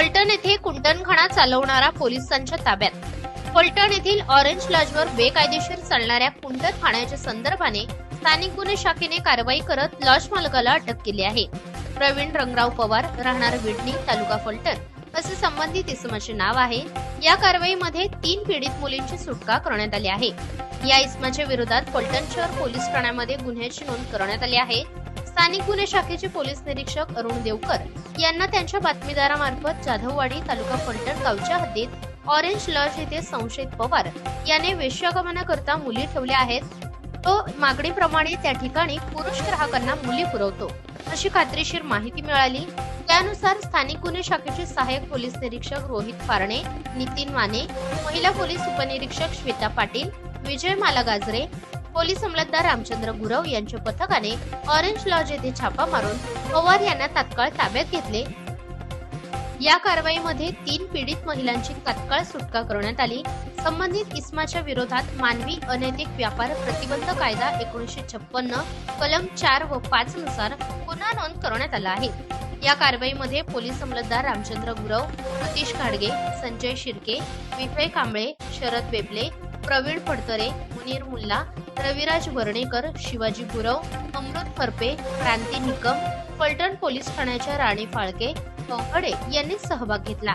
फलटण येथे कुंटणखाना चालवणारा पोलिसांच्या ताब्यात. फलटण येथील ऑरेंज लॉजवर बेकायदेशीर चालणाऱ्या कुंटणखान्याच्या संदर्भाने स्थानिक गुन्हे शाखेने कारवाई करत लॉज मालकाला अटक केली आहे. प्रवीण रंगराव पवार राहणार विडणी तालुका फलटण. असे संबंधित इसमाचे नाव आहे. या कारवाईमध्ये तीन पीडित मुलींची सुटका करण्यात आली आहे. या इसमाच्या विरोधात फलटण शहर पोलीस ठाण्यामध्ये गुन्ह्याची नोंद करण्यात आली आहे. स्थानिक गुन्हे शाखेचे पोलीस निरीक्षक अरुण देवकर यांना त्यांच्या बातमीदारामार्फत जाधववाडी तालुका फलटण गावच्या हद्दीत ऑरेंज लॉज येथे संशयित पवार याने वेश्यागमनाकरता मुली ठेवल्या आहेत. तो मागणीप्रमाणे त्या ठिकाणी पुरुष ग्राहकांना मुली पुरवतो. अशी खात्रीशीर माहिती मिळाली. त्यानुसार स्थानिक गुन्हे शाखेचे सहाय्यक पोलीस निरीक्षक रोहित फारणे नितीन माने महिला पोलीस उपनिरीक्षक श्वेता पाटील विजय माला गाजरे पोलीस अंमलदार रामचंद्र गुरव यांच्या पथकाने ऑरेंज लॉज येथे छापा मारून पवार यांना तात्काळ ताब्यात घेतले. या कारवाईमध्ये तीन पीडित महिलांची तात्काळ सुटका करण्यात आली. संबंधित इस्माच्या विरोधात मानवी अनैतिक व्यापार प्रतिबंध कायदा एकोणीसशे छप्पन्न कलम चार व पाच नुसार गुन्हा नोंद करण्यात आला आहे. या कारवाईमध्ये पोलीस अंमलदार रामचंद्र गुरव सतीश खाडगे संजय शिर्के विजय कांबळे शरद बेबले प्रवीण फडतरे मुनीर मुल्ला रविराज वर्णेकर शिवाजी गुरव अमृत फरपे क्रांती निकम फलटण पोलीस ठाण्याच्या राणी फाळके कोंकडे यांनी सहभाग घेतला.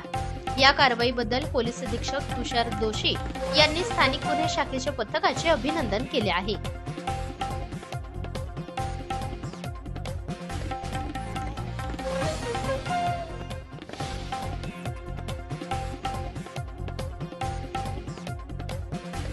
या कारवाईबद्दल पोलीस अधीक्षक तुषार दोशी यांनी स्थानिक गुन्हे शाखेच्या पथकाचे अभिनंदन केले आहे.